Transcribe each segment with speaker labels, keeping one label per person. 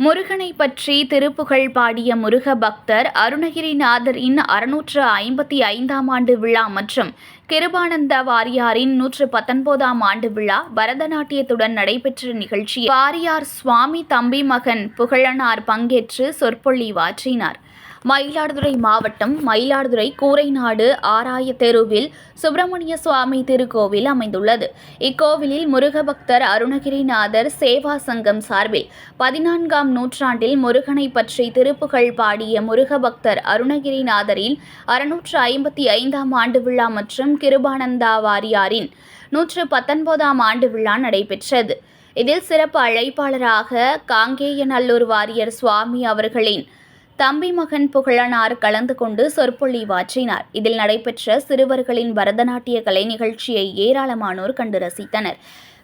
Speaker 1: பற்றி திருப்புகழ் பாடிய முருக பக்தர் அருணகிரிநாதரின் அறுநூற்று ஐம்பத்தி ஐந்தாம் ஆண்டு விழா மற்றும் கிருபானந்த வாரியாரின் நூற்று பத்தொன்பதாம் ஆண்டு விழா பரதநாட்டியத்துடன் நடைபெற்ற நிகழ்ச்சி வாரியார் சுவாமி தம்பி மகன் புகழனார் பங்கேற்று சொற்பொழிவாற்றினார். மயிலாடுதுறை மாவட்டம் மயிலாடுதுறை கூரைநாடு ஆராய தெருவில் சுப்பிரமணிய சுவாமி திருக்கோவில் அமைந்துள்ளது. இக்கோவிலில் முருக பக்தர் அருணகிரிநாதர் சேவா சங்கம் சார்பில் பதினான்காம் நூற்றாண்டில் முருகனை பற்றி திருப்புகழ் பாடிய முருக பக்தர் அருணகிரிநாதரின் அறுநூற்று ஐம்பத்தி ஐந்தாம் ஆண்டு விழா மற்றும் கிருபானந்தா வாரியாரின் நூற்று பத்தொன்பதாம் ஆண்டு விழா நடைபெற்றது. இதில் சிறப்பு அழைப்பாளராக காங்கேயநல்லூர் வாரியர் சுவாமி அவர்களின் தம்பி மகன் புகழனார் கலந்து கொண்டு சொற்பொழிவாற்றினார் இதில் நடைபெற்ற சிறுவர்களின் பரதநாட்டிய கலை நிகழ்ச்சியை ஏராளமானோர் கண்டு ரசித்தனர்.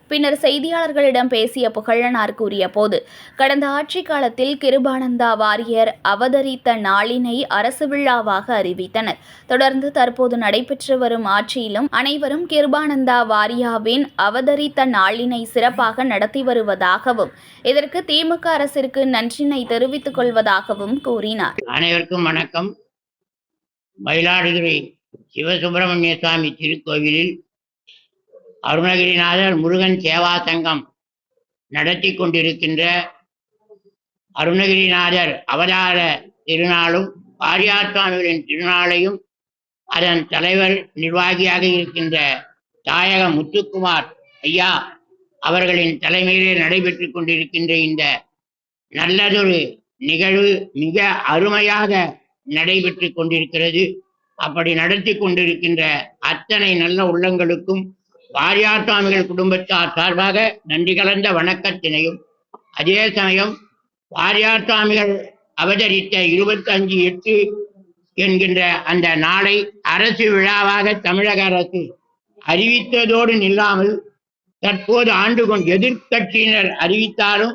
Speaker 1: பின்னர் செய்தியாளர்களிடம் பேசிய புகழனார் கூறிய போது கடந்த ஆட்சி காலத்தில் கிருபானந்தா வாரியர் அவதரித்த நாளினை அரசு விழாவாக அறிவித்தனர். தொடர்ந்து தற்போது நடைபெற்று வரும் ஆட்சியிலும் அனைவரும் கிருபானந்தா வாரியாவின் அவதரித்த நாளினை சிறப்பாக நடத்தி வருவதாகவும் இதற்கு திமுக அரசிற்கு நன்றினை தெரிவித்துக் கொள்வதாகவும் கூறினார்.
Speaker 2: அனைவருக்கும் வணக்கம். மயிலாடுதுறை சிவசுப்பிரமணிய சுவாமி திருக்கோவிலில் அருணகிரிநாதர் முருகன் சேவா சங்கம் நடத்தி கொண்டிருக்கின்ற அருணகிரிநாதர் அவதார திருநாளும் பாரியார் சுவாமிகளின் திருநாளையும் அதன் தலைவர் நிர்வாகியாக இருக்கின்ற தாயக முத்துக்குமார் ஐயா அவர்களின் தலைமையிலே நடைபெற்று கொண்டிருக்கின்ற இந்த நல்லதொரு நிகழ்வு மிக அருமையாக நடைபெற்று கொண்டிருக்கிறது. அப்படி நடத்தி கொண்டிருக்கின்ற அத்தனை நல்ல உள்ளங்களுக்கும் வாரியார் சுவாமிகள் குடும்பத்தார் சார்பாக நன்றி கலந்த வணக்கத்தினையும் அதே சமயம் வாரியார் சுவாமிகள் அவதரித்த இருபத்தி அஞ்சு எட்டு என்கின்ற அந்த நாளை அரசு விழாவாக தமிழக அரசு அறிவித்ததோடு நில்லாமல் தற்போது ஆண்டு கொண்டு எதிர்க்கட்சியினர் அறிவித்தாலும்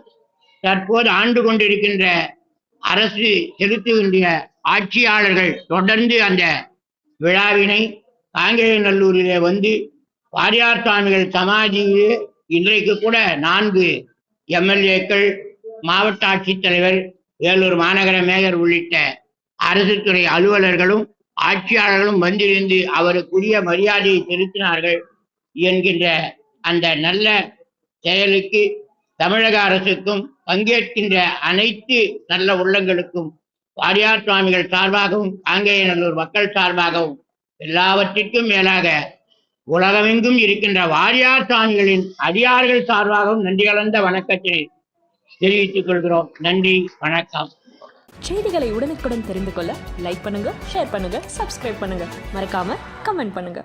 Speaker 2: தற்போது ஆண்டு கொண்டிருக்கின்ற அரசு செலுத்துகின்ற ஆட்சியாளர்கள் தொடர்ந்து அந்த விழாவினை காங்கேயநல்லூரிலே வந்து வாரியார் சுவாமிகள் சமாதியில் இன்றைக்கு கூட நான்கு எம்எல்ஏக்கள் மாவட்ட ஆட்சித்தலைவர் வேலூர் மாநகர மேயர் உள்ளிட்ட அரசு துறை அலுவலர்களும் ஆட்சியாளர்களும் வந்திருந்து அவருக்குரிய மரியாதையை செலுத்தினார்கள் என்கின்ற அந்த நல்ல செயலுக்கு தமிழக அரசுக்கும் பங்கேற்கின்ற அனைத்து நல்ல உள்ளங்களுக்கும் வாரியார் சுவாமிகள் சார்பாகவும் காங்கேயநல்லூர் மக்கள் சார்பாகவும் எல்லாவற்றிற்கும் மேலாக உலகமெங்கும் இருக்கின்ற வாரியார் சாமிகளின் அடியார்கள் சார்பாகவும் நன்றி கலந்த வணக்கத்தினை தெரிவித்துக் கொள்கிறோம். நன்றி வணக்கம்.
Speaker 3: செய்திகளை உடனுக்குடன் தெரிந்து கொள்ள லைக் பண்ணுங்க ஷேர் பண்ணுங்க சப்ஸ்கிரைப் பண்ணுங்க. மறக்காம கமெண்ட் பண்ணுங்க.